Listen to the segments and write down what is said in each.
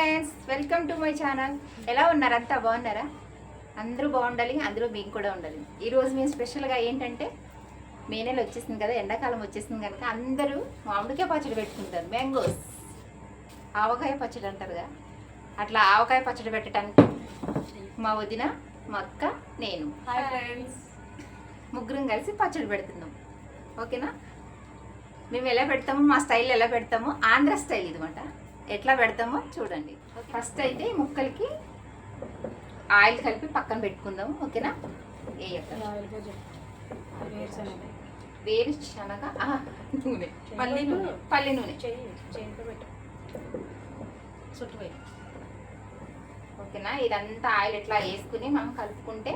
Friends welcome to my channel ఎలా ఉన్నారు అంతా బాగున్నారా? అందరూ బాగుండాలి అందరూ మీకు కూడా ఉండాలి. ఈరోజు మేము స్పెషల్గా ఏంటంటే మే నెల వచ్చేసింది కదా ఎండాకాలం వచ్చేసింది కనుక అందరూ మామిడికాయ పచ్చడి పెట్టుకుంటారు మ్యాంగోస్ ఆవకాయ పచ్చడి అంటారుగా అట్లా ఆవకాయ పచ్చడి పెట్టడానికి మా వదిన మా అక్క నేను. ముగ్గురం కలిసి పచ్చడి పెడుతున్నాం. ఓకేనా? మేము ఎలా పెడతామో మా స్టైల్ ఎలా పెడతామో ఆంధ్ర స్టైల్ ఇదన్నమాట. ఎట్లా పెడతామో చూడండి. ఫస్ట్ అయితే ఈ ముక్కలకి ఆయిల్ కలిపి పక్కన పెట్టుకుందాం ఓకేనా? వేరు శనగ నూనె. పల్లి నూనె. పల్లి నూనె. చుట్టుపోయి ఓకేనా? ఇదంతా ఆయిల్ ఎట్లా వేసుకుని మనం కలుపుకుంటే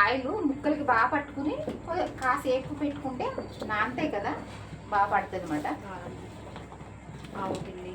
ఆయిల్ ముక్కలకి బాగా పట్టుకుని కాసేపు పెట్టుకుంటే నాంతాయి కదా బాగా పడుతుంది అనమాట ఆవు పిండి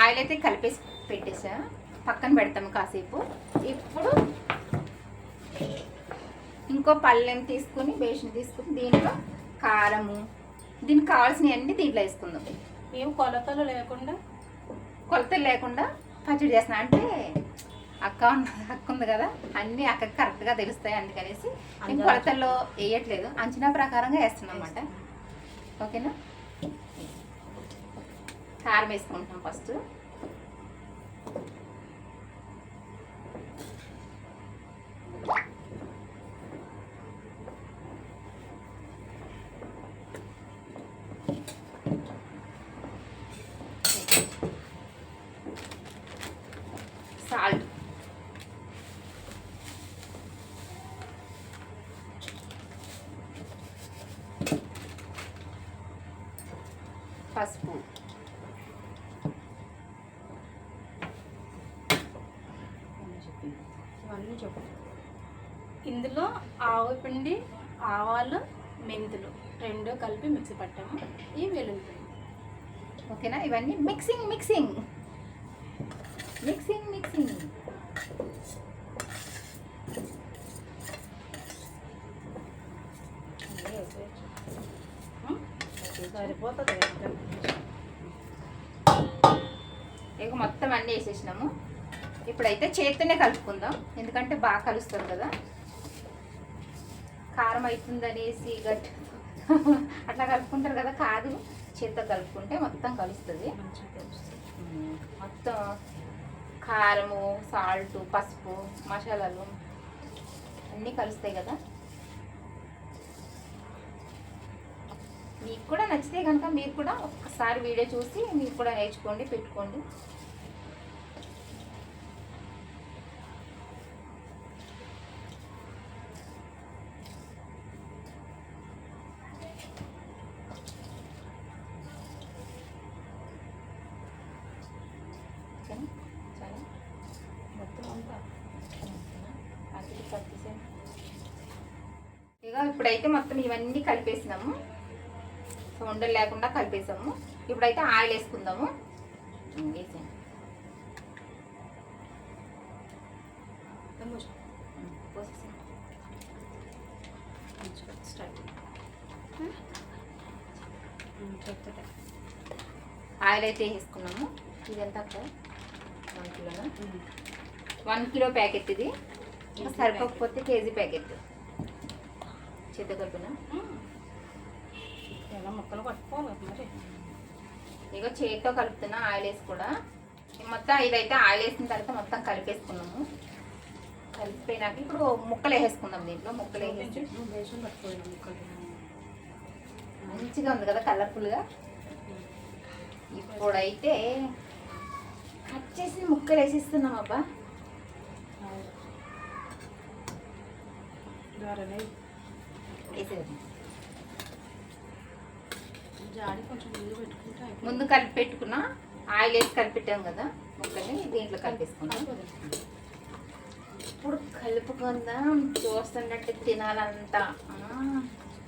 ఆయిల్ అయితే కలిపేసి పెట్టేసా. పక్కన పెడతాము కాసేపు. ఇప్పుడు ఇంకో పళ్ళెం తీసుకుని బేషన్ తీసుకుని దీంట్లో కారము దీనికి కావాల్సినవి అన్ని దీంట్లో వేసుకుందాం. మేము కొలతలు లేకుండా? కొలతలు లేకుండా పచ్చడి చేస్తున్నా. అంటే అక్క అక్క ఉంది కదా అన్నీ అక్కకి కరెక్ట్గా తెలుస్తాయి అందుకనేసి అందాజు. కొలతల్లో వేయట్లేదు. అంచనా ప్రకారంగా వేస్తున్నాం అన్నమాట. ఓకేనా? కారం వేసుకుంటున్నాం ఫస్ట్. ఇవన్నీ చెప్పు. ఇందులో ఆవు పిండి ఆవాలు మెంతులు రెండు కలిపి మిక్సీ పట్టాము. ఈ వెల్లుల్లి ఓకేనా? ఇవన్నీ మిక్సింగ్ మిక్సింగ్. Mixing mixing. సరిపోతుంది ఇక మొత్తం అన్నీ వేసేసినాము. ఇప్పుడైతే చేత్తోనే కలుపుకుందాం. ఎందుకంటే బాగా కలుస్తుంది కదా. కారం అవుతుందనేసి గట్టి అట్లా కలుపుకుంటారు కదా కాదు. చేత్తో కలుపుకుంటే మొత్తం కలుస్తుంది. మొత్తం కారము సాల్ట్ పసుపు మసాలాలు అన్నీ కలుస్తాయి కదా. మీకు కూడా నచ్చితే కనుక మీరు కూడా ఒక్కసారి వీడియో చూసి మీరు కూడా నేర్చుకోండి పెట్టుకోండి. ఇక ఇప్పుడైతే మొత్తం ఇవన్నీ కలిపేసినాము. సో ఉండలు లేకుండా కలిపేసాము. ఇప్పుడైతే ఆయిల్ వేసుకుందాము. వేసాను ఆయిల్ అయితే వేసుకున్నాము. ఇది ఎంత అక్క వన్ కిలోనా? వన్ కిలో ప్యాకెట్ ఇది. సరిపోకపోతే కేజీ ప్యాకెట్. చేత కలిపిన ఎలా ముక్కలు పట్టుకోవాలి ఇక చేతితో కలుపుతున్నా ఆయిల్ వేసి కూడా. మొత్తం ఇదైతే ఆయిల్ వేసిన తర్వాత మొత్తం కలిపేసుకున్నాము. కలిపిపోయినాక ఇప్పుడు ముక్కలు వేసేసుకుందాం దీంట్లో ముక్కలు వేసేసి. మంచిగా ఉంది కదా కలర్ఫుల్గా. ఇప్పుడైతే కట్ చేసి ముక్కలు వేసేస్తున్నాం అబ్బా. ద్వారానే జాడి కొంచెం ముందు పెట్టుకుంటే ముందు కలిపి పెట్టుకున్నా ఆయిల్ వేసి కలిపెట్టాం కదా ముక్కని దీంట్లో కలిపేసుకున్నాం ఇప్పుడు కలుపుకుందాం. చూస్తున్నట్టు తినాలంతా.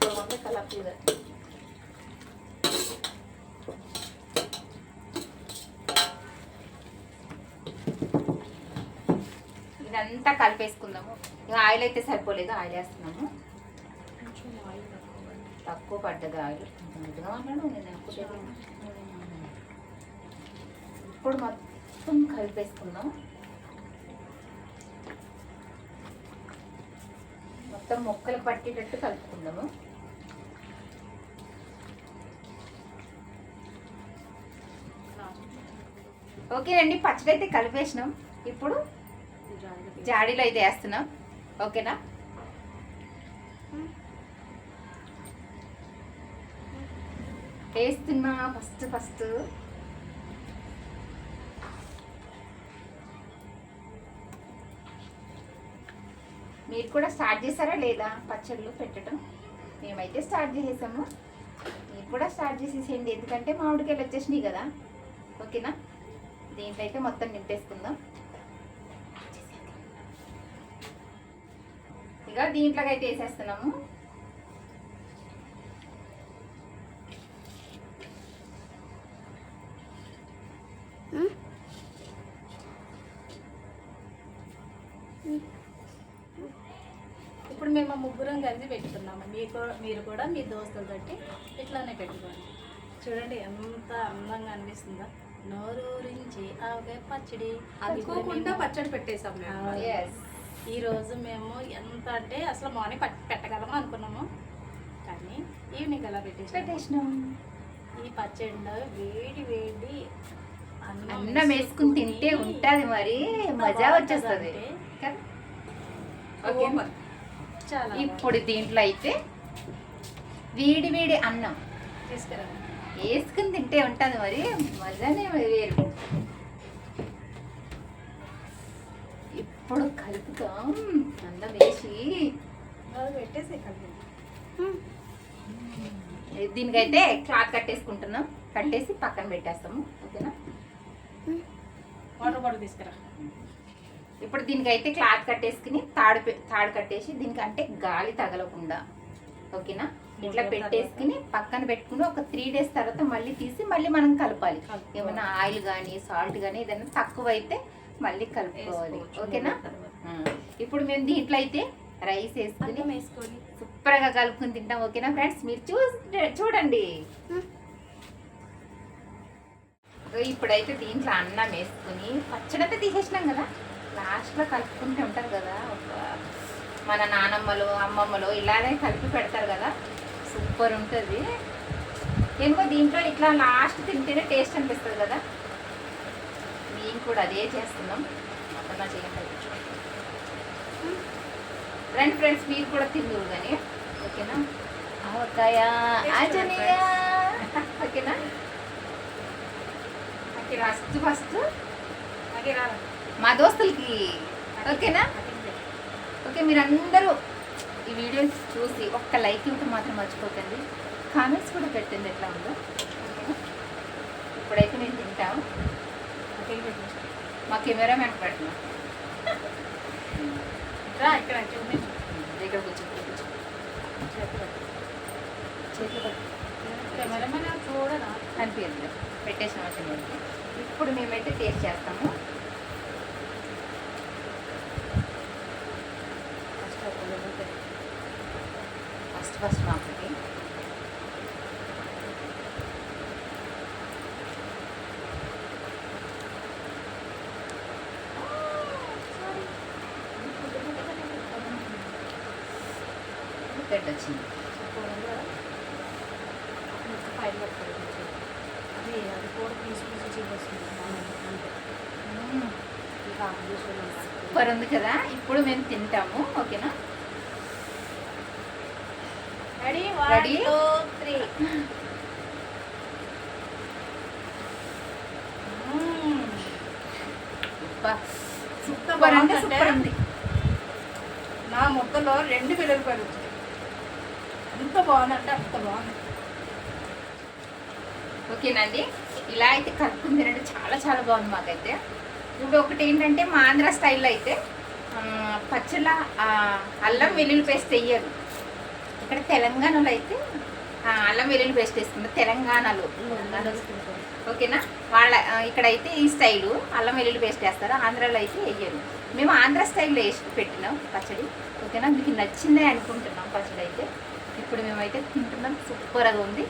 చూడండి కలపలేదు ఇదంతా కలిపేసుకుందాము. ఇక ఆయిల్ అయితే సరిపోలేదు ఆయిల్ వేస్తున్నాము. తక్కువ పడ్డది ఆయిల్. ఇప్పుడు మొత్తం కలిపేసుకుందాం. మొత్తం ముక్కలు పట్టేటట్టు కలుపుకుందాము. ఓకేనండి పచ్చడి అయితే కలిపేసినాం. ఇప్పుడు జాడీలో అయితే వేస్తున్నాం. ఓకేనా? వేస్తున్నా ఫస్ట్ ఫస్ట్. మీరు కూడా స్టార్ట్ చేశారా లేదా? పచ్చళ్ళు పెట్టడం. మేమైతే స్టార్ట్ చేసేసాము. మీరు కూడా స్టార్ట్ చేసేసేయండి. ఎందుకంటే మామిడికాయలు వచ్చేసినాయి కదా. ఓకేనా? దీంట్లో అయితే మొత్తం నింపేసుకుందాం. ఇక దీంట్లోకి అయితే వేసేస్తున్నాము. ఇప్పుడు మేము ముగ్గురం కలిసి పెట్టుకున్నాము. మీరు కూడా మీరు కూడా మీ దోస్తులతోటి ఇట్లానే పెట్టుకోండి. చూడండి ఎంత అందంగా అనిపిస్తుందో. నోరూరించి ఆవకాయ పచ్చడి. అనుకోకుండా పచ్చడి పెట్టేసాం మేము ఆ, ఎస్ ఈ రోజు మేము ఎంత అంటే అసలు మార్నింగ్ పట్- పెట్టగలము అనుకున్నాము. కానీ ఈవినింగ్ అలా పెట్టేసాము పెట్టేసినాం. ఈ పచ్చడిలో వేడి వేడి అన్నం వేసుకుని తింటే ఉంటది మరి. మజా వచ్చేస్తుంది? ఓకే. చాలా ఇప్పుడు దీంట్లో అయితే వేడి వేడి అన్నం. తీసుకురా. వేసుకుని తింటే ఉంటుంది మరి. మజానే వేరు. ఇప్పుడు కలుపుతాం. అన్నం వేసి పెట్టేసి కలిపి దీనికైతే క్లాత్ కట్టేసుకుంటున్నాం. కట్టేసి పక్కన పెట్టేస్తాము. ఓకేనా? వాటర్ బాటిల్ తీసుకురా. ఇప్పుడు దీనికైతే క్లాత్ కట్టేసుకుని తాడు తాడు కట్టేసి దీనికి అంటే గాలి తగలకుండా. ఓకేనా? ఇట్లా పెట్టేసుకుని పక్కన పెట్టుకుని ఒక త్రీ డేస్ తర్వాత మళ్ళీ తీసి మళ్ళీ మనం కలపాలి. ఏమైనా ఆయిల్ కానీ సాల్ట్ కానీ ఏదైనా తక్కువ అయితే మళ్ళీ కలుపుకోవాలి. ఓకేనా? ఇప్పుడు మేము దీంట్లో అయితే రైస్ వేసుకుని వేసుకొని. సూపర్గా కలుపుకుని తింటాం ఓకేనా ఫ్రెండ్స్? మీరు చూ చూడండి. ఇప్పుడైతే దీంట్లో అన్నం వేసుకుని పచ్చడంతా తీసేసినాం కదా. లాస్ట్లో కలుపుకుంటూ ఉంటారు కదా. ఒక మన నానమ్మలు అమ్మమ్మలు ఇలానే కలిపి పెడతారు కదా. సూపర్ ఉంటుంది. ఎందుకో దీంట్లో ఇట్లా లాస్ట్ తింటేనే టేస్ట్ అనిపిస్తుంది కదా. మేము కూడా అదే చేస్తున్నాం. అతను చేయండి రండి ఫ్రెండ్స్ మీరు కూడా తిందురు కానీ. ఓకేనా? ఆవకాయ ఓకేనా? First first. మా దోస్తులకి. ఓకేనా? ఓకే మీరందరూ ఈ వీడియోస్ చూసి ఒక్క లైక్ ఇవ్వటం మాత్రం మర్చిపోకండి. కామెంట్స్ కూడా పెట్టండి ఎట్లా ఉందో. ఓకేనా? ఇప్పుడైతే నేను తింటాం. మా కెమెరామెన్ పెడుతున్నాం. రా ఇక్కడ చూపించు దగ్గర కూర్చో ఇక్కడ కూర్చో. చేతులు పట్టు. కెమెరామెన్ చూడరా అనిపించదు పెట్టేసిన ఇప్పుడు మేమైతే టేస్ట్ చేస్తాము ఫస్ట్ ఫస్ట్ మాకు గడ్డ వచ్చింది పైన పట్టుకోవాలి. అది అది కూడా పీసు పీసు చేసేస్తుంది అంతే ఈ కాంబినేషన్ సూపర్ ఉంది కదా? ఇప్పుడు మేము తింటాము ఓకేనా? Ready three super. అంటే సూపర్ ఉంది. నా ముద్దలో రెండు వెలుగుపడి వచ్చాయి ఎంత బాగుందంటే అంత బాగుంది. ఓకేనండి. ఇలా అయితే కలుపుకుని తినండి చాలా చాలా బాగుంది మాకైతే. ఇప్పుడు ఒకటి ఏంటంటే మా ఆంధ్ర స్టైల్లో అయితే పచ్చళ్ళ అల్లం వెల్లుల్లి పేస్ట్ వేయరు. ఇక్కడ తెలంగాణలో అయితే అల్లం వెల్లుల్లి పేస్ట్ వేసుకుంటారు. తెలంగాణలో. ఓకేనా? వాళ్ళ ఇక్కడైతే ఈ స్టైలు అల్లం వెల్లుల్లి పేస్ట్ వేస్తారు. ఆంధ్రాలో అయితే వేయరు. మేము ఆంధ్ర స్టైల్లో వేసి పెట్టినాం పచ్చడి. ఓకేనా? మీకు నచ్చిందే అనుకుంటున్నాం పచ్చడి అయితే. ఇప్పుడు మేమైతే తింటున్నాం. సూపర్గా ఉంది.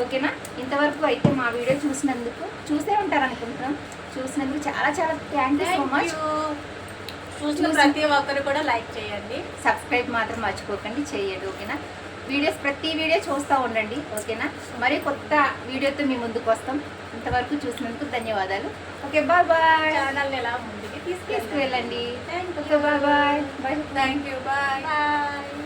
ఓకేనా? ఇంతవరకు అయితే మా వీడియో చూసినందుకు చూసే ఉంటారు అనుకుంటున్నాం. చూసినందుకు చాలా చాలా thank you so much you చూసిన ప్రతి ఒక్కరు కూడా లైక్ చేయండి. సబ్స్క్రైబ్ మాత్రం మర్చిపోకండి చేయండి. ఓకేనా? వీడియోస్ ప్రతి వీడియో చూస్తూ ఉండండి. ఓకేనా? మరి కొత్త వీడియోతో మీ ముందుకు వస్తాం. ఇంతవరకు చూసినందుకు ధన్యవాదాలు. ఓకే బాయ్ బాయ్ ఛానల్ ఎలా ముందుకి తీసుకెళ్ళండి. Thank bye bye bye thank you bye bye